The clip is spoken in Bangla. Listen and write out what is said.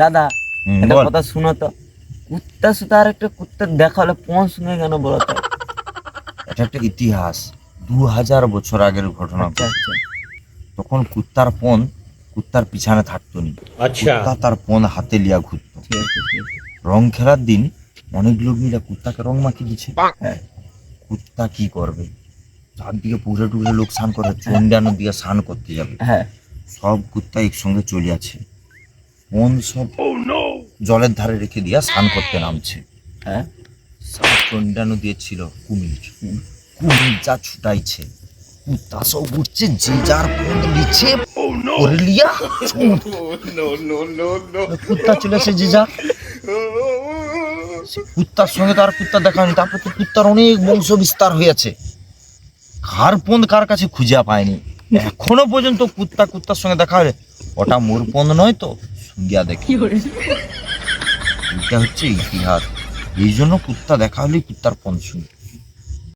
দাদা একটা কথা শুনো তো। কুত্তা সুতা আর একটা কুত্তার দেখা হলে পন শুনে কেন বলো তো? এটা একটা ইতিহাস। দু হাজার বছর আগের ঘটনা। আচ্ছা আচ্ছা। তখন কুত্তার পন কুত্তার পিছনে থাকতো নি। কুত্তা তার পন হাতে লিয়া ঘুরতো। রং খেলার দিন অনেক লোক মিলে কুত্তাকে রং মাখিয়ে দিচ্ছে। হ্যাঁ। কুত্তা কি করবে? চারদিকে পুকুরে টুকুরে লোক স্নান করে চন্ডানোর দিকে স্নান করতে যাবে। হ্যাঁ। সব কুত্তা একসঙ্গে চলে আছে মন সব জলের ধারে রেখে দিয়া স্নান করতে নামছে। হ্যাঁ? সব চন্ডানো দিয়েছিল কুমির। কুমির যা ছুটাইছে সব উঠছে যে যার পন্দ নিচে করে লিয়া ছুট। কুত্তা চলেছে যে যা সে কুত্তার সঙ্গে তো আর কুত্তা দেখা হয়নি তারপর তো কুত্তার অনেক বংশ বিস্তার হয়েছে। কার পন্দ কার কাছে খুঁজে পায়নি। এখনও পর্যন্ত কুত্তা কুত্তার সঙ্গে দেখা হলে ওটা মোর পন্দ নয় তো। শুনিয়া দেখি। এটা হচ্ছে ইতিহাস। এই জন্য কুত্তা দেখা হলেই কুত্তার পন্দ শুনি।